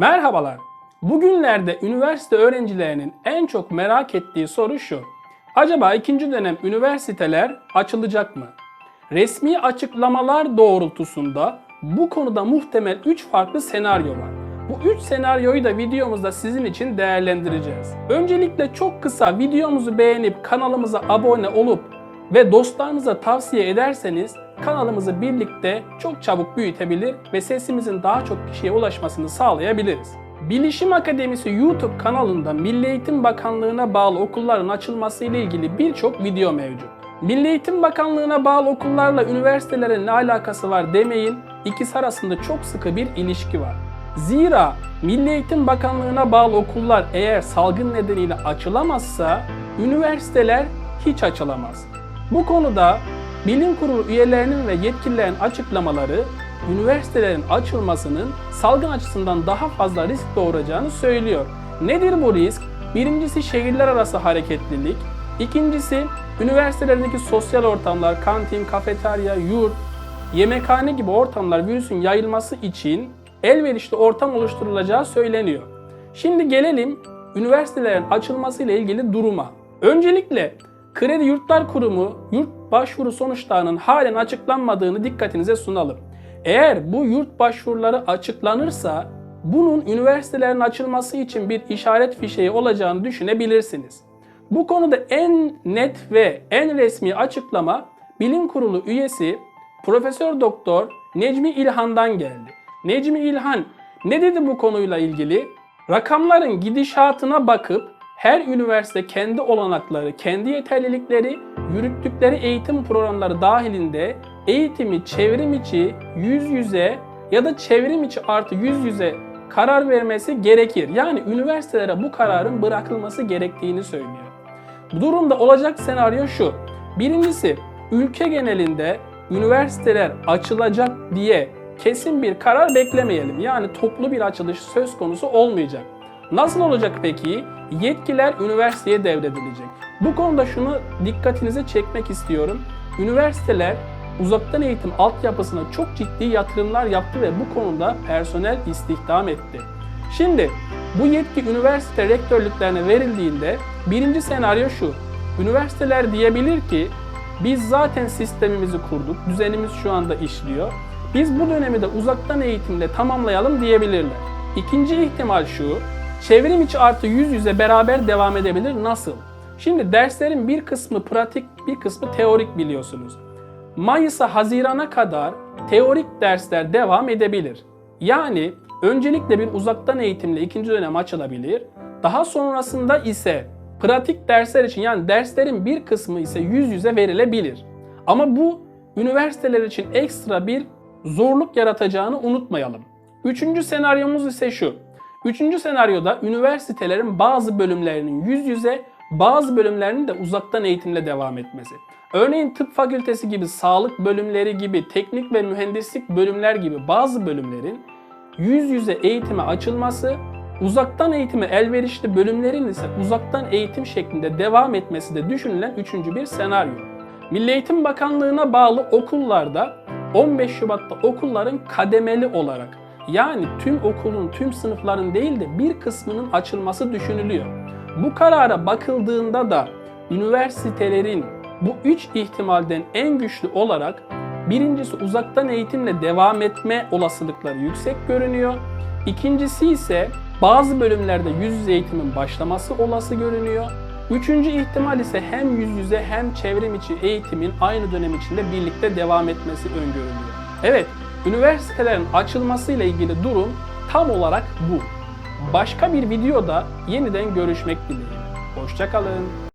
Merhabalar. Bugünlerde üniversite öğrencilerinin en çok merak ettiği soru şu. Acaba ikinci dönem üniversiteler açılacak mı? Resmi açıklamalar doğrultusunda bu konuda muhtemel 3 farklı senaryo var. Bu 3 senaryoyu da videomuzda sizin için değerlendireceğiz. Öncelikle çok kısa videomuzu beğenip kanalımıza abone olup ve dostlarınıza tavsiye ederseniz kanalımızı birlikte çok çabuk büyütebilir ve sesimizin daha çok kişiye ulaşmasını sağlayabiliriz. Bilişim Akademisi YouTube kanalında Milli Eğitim Bakanlığı'na bağlı okulların açılması ile ilgili birçok video mevcut. Milli Eğitim Bakanlığı'na bağlı okullarla üniversitelerin ne alakası var demeyin, ikisi arasında çok sıkı bir ilişki var. Zira Milli Eğitim Bakanlığı'na bağlı okullar eğer salgın nedeniyle açılamazsa üniversiteler hiç açılamaz. Bu konuda bilim kurulu üyelerinin ve yetkililerin açıklamaları üniversitelerin açılmasının salgın açısından daha fazla risk doğuracağını söylüyor. Nedir bu risk? Birincisi şehirler arası hareketlilik, ikincisi üniversitelerdeki sosyal ortamlar, kantin, kafeterya, yurt, yemekhane gibi ortamlar virüsün yayılması için elverişli ortam oluşturulacağı söyleniyor. Şimdi gelelim üniversitelerin açılması ile ilgili duruma. Öncelikle Kredi Yurtlar Kurumu yurt başvuru sonuçlarının halen açıklanmadığını dikkatinize sunalım. Eğer bu yurt başvuruları açıklanırsa bunun üniversitelerin açılması için bir işaret fişeği olacağını düşünebilirsiniz. Bu konuda en net ve en resmi açıklama Bilim Kurulu üyesi Profesör Doktor Necmi İlhan'dan geldi. Necmi İlhan ne dedi bu konuyla ilgili? Rakamların gidişatına bakıp her üniversite kendi olanakları, kendi yeterlilikleri, yürüttükleri eğitim programları dahilinde eğitimi çevrim içi yüz yüze ya da çevrim içi artı yüz yüze karar vermesi gerekir. Yani üniversitelere bu kararın bırakılması gerektiğini söylüyor. Bu durumda olacak senaryo şu. Birincisi ülke genelinde üniversiteler açılacak diye kesin bir karar beklemeyelim. Yani toplu bir açılış söz konusu olmayacak. Nasıl olacak peki? Yetkiler üniversiteye devredilecek. Bu konuda şunu dikkatinize çekmek istiyorum. Üniversiteler uzaktan eğitim altyapısına çok ciddi yatırımlar yaptı ve bu konuda personel istihdam etti. Şimdi bu yetki üniversite rektörlüklerine verildiğinde birinci senaryo şu. Üniversiteler diyebilir ki biz zaten sistemimizi kurduk, düzenimiz şu anda işliyor. Biz bu dönemi de uzaktan eğitimle tamamlayalım diyebilirler. İkinci ihtimal şu, çevrim içi artı yüz yüze beraber devam edebilir. Nasıl? Şimdi derslerin bir kısmı pratik, bir kısmı teorik biliyorsunuz. Mayıs'a Haziran'a kadar teorik dersler devam edebilir. Yani öncelikle bir uzaktan eğitimle ikinci dönem açılabilir. Daha sonrasında ise pratik dersler için yani derslerin bir kısmı ise yüz yüze verilebilir. Ama bu üniversiteler için ekstra bir zorluk yaratacağını unutmayalım. Üçüncü senaryomuz ise şu. Üçüncü senaryoda üniversitelerin bazı bölümlerinin yüz yüze, bazı bölümlerinin de uzaktan eğitimle devam etmesi. Örneğin tıp fakültesi gibi, sağlık bölümleri gibi, teknik ve mühendislik bölümler gibi bazı bölümlerin yüz yüze eğitime açılması, uzaktan eğitime elverişli bölümlerin ise uzaktan eğitim şeklinde devam etmesi de düşünülen üçüncü bir senaryo. Milli Eğitim Bakanlığı'na bağlı okullarda 15 Şubat'ta okulların kademeli olarak yani tüm okulun, tüm sınıfların değil de bir kısmının açılması düşünülüyor. Bu karara bakıldığında da üniversitelerin bu üç ihtimalden en güçlü olarak birincisi uzaktan eğitimle devam etme olasılıkları yüksek görünüyor. İkincisi ise bazı bölümlerde yüz yüze eğitimin başlaması olası görünüyor. Üçüncü ihtimal ise hem yüz yüze hem çevrim içi eğitimin aynı dönem içinde birlikte devam etmesi öngörülüyor. Evet, üniversitelerin açılmasıyla ilgili durum tam olarak bu. Başka bir videoda yeniden görüşmek dileğiyle. Hoşçakalın.